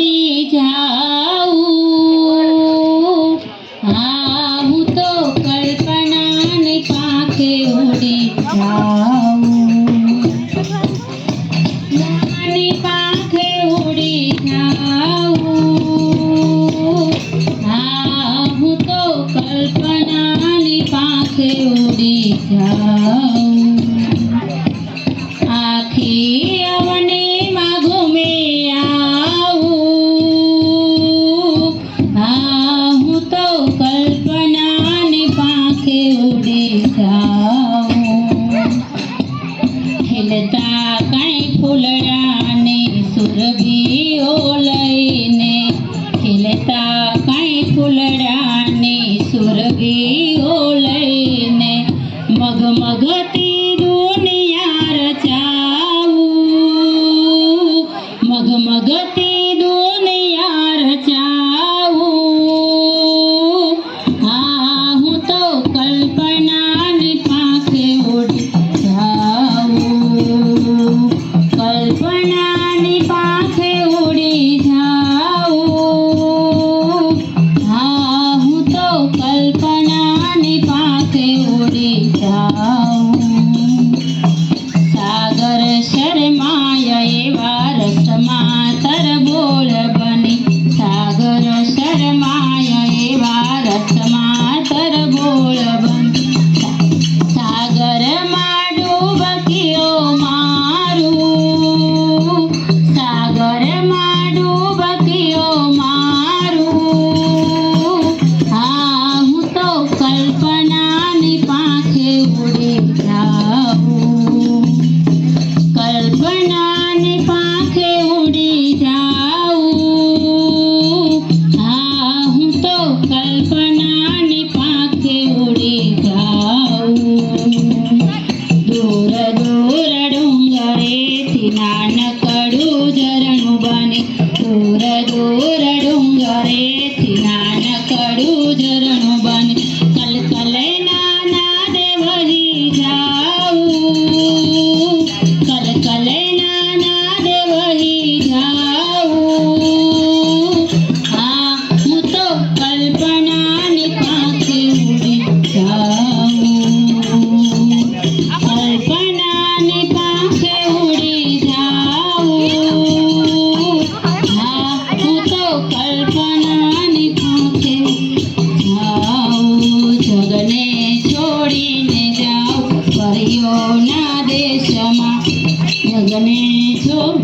પડી જાઉં. હા, હું તો કલ્પનાની પાંખે ઉડી જાઉં. નાની પાંખે ઉડી જાઉં. હા, હું તો કલ્પનાની પાંખે ઉડી જાઉં. આખી ખીલતા કઈ ફૂલડાને સુરભીઓ લઈને ખીલતા કઈ ફૂલડાને સુરભીઓ લઈને મગમગ Ah. గగనేశ్వర